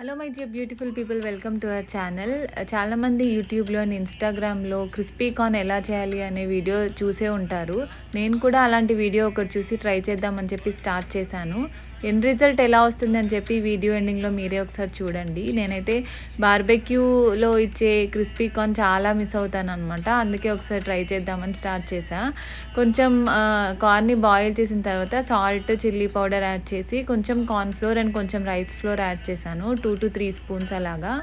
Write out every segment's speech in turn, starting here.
Hello my dear beautiful people welcome to our channel చాలామంది యూట్యూబ్లో and ఇన్స్టాగ్రామ్లో crispy corn ఎలా చేయాలి అనే వీడియో చూసే ఉంటారు. నేను కూడా అలాంటి వీడియో ఒకటి చూసి ట్రై చేద్దామని చెప్పి స్టార్ట్ చేశాను. ఎండ్ రిజల్ట్ ఎలా వస్తుందని చెప్పి వీడియో ఎండింగ్లో మీరే ఒకసారి చూడండి. నేనైతే బార్బెక్యూలో ఇచ్చే క్రిస్పీ కార్న్ చాలా మిస్ అవుతాను అనమాట అందుకే ఒకసారి ట్రై చేద్దామని స్టార్ట్ చేసా కొంచెం కార్న్ని బాయిల్ చేసిన తర్వాత సాల్ట్ చిల్లీ పౌడర్ యాడ్ చేసి కొంచెం కార్న్ ఫ్లోర్ అండ్ కొంచెం రైస్ ఫ్లోర్ యాడ్ చేశాను. టూ టు త్రీ స్పూన్స్ అలాగా.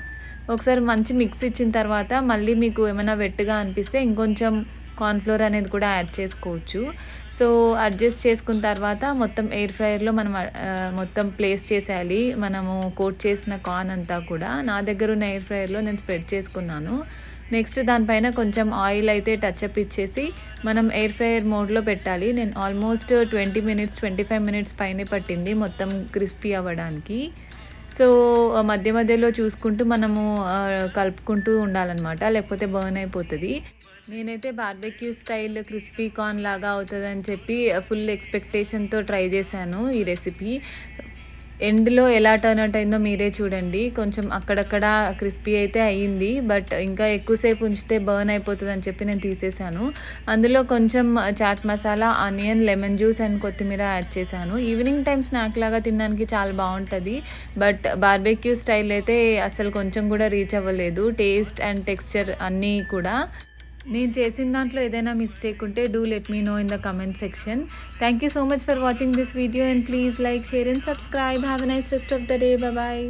ఒకసారి మంచి మిక్స్ ఇచ్చిన తర్వాత మళ్ళీ మీకు ఏమైనా వెట్టుగా అనిపిస్తే ఇంకొంచెం కార్న్ఫ్లోర్ అనేది కూడా యాడ్ చేసుకోవచ్చు. సో అడ్జస్ట్ చేసుకున్న తర్వాత మొత్తం ఎయిర్ ఫ్రైయర్లో మనం మొత్తం ప్లేస్ చేసేయాలి. మనము కోట్ చేసిన కార్న్ అంతా కూడా. నా దగ్గర ఉన్న ఎయిర్ ఫ్రైయర్లో నేను స్ప్రెడ్ చేసుకున్నాను. నెక్స్ట్ దానిపైన కొంచెం ఆయిల్ అయితే టచ్ అప్ ఇచ్చేసి మనం ఎయిర్ ఫ్రైయర్ మోడ్లో పెట్టాలి. నేను almost twenty minutes twenty five minutes పైనే పట్టింది మొత్తం క్రిస్పీ అవ్వడానికి. సో మధ్య మధ్యలో చూసుకుంటూ మనము కలుపుకుంటూ ఉండాలన్నమాట. లేకపోతే బర్న్ అయిపోతుంది. నేనైతే బార్బెక్యూ స్టైల్ క్రిస్పీ కార్న్ లాగా అవుతుందని చెప్పి ఫుల్ ఎక్స్పెక్టేషన్తో ట్రై చేశాను ఈ రెసిపీ. ఎండ్లో ఎలా టర్న్ అవుట్ అయిందో మీరే చూడండి. కొంచెం అక్కడక్కడ క్రిస్పీ అయితే అయ్యింది. బట్ ఇంకా ఎక్కువసేపు ఉంచితే బర్న్ అయిపోతుంది అని చెప్పి నేను తీసేసాను. అందులో కొంచెం chaat masala onion lemon juice and కొత్తిమీర యాడ్ చేశాను. ఈవినింగ్ టైం స్నాక్ లాగా తినడానికి చాలా బాగుంటుంది. బట్ బార్బెక్యూ స్టైల్ అయితే అసలు కొంచెం కూడా రీచ్ అవ్వలేదు. టేస్ట్ అండ్ టెక్స్చర్ అన్నీ కూడా. నేను చేసిన దాంట్లో ఏదైనా మిస్టేక్ ఉంటే do let me know in the comment section thank you so much for watching this video and please like share and subscribe have a nice rest of the day bye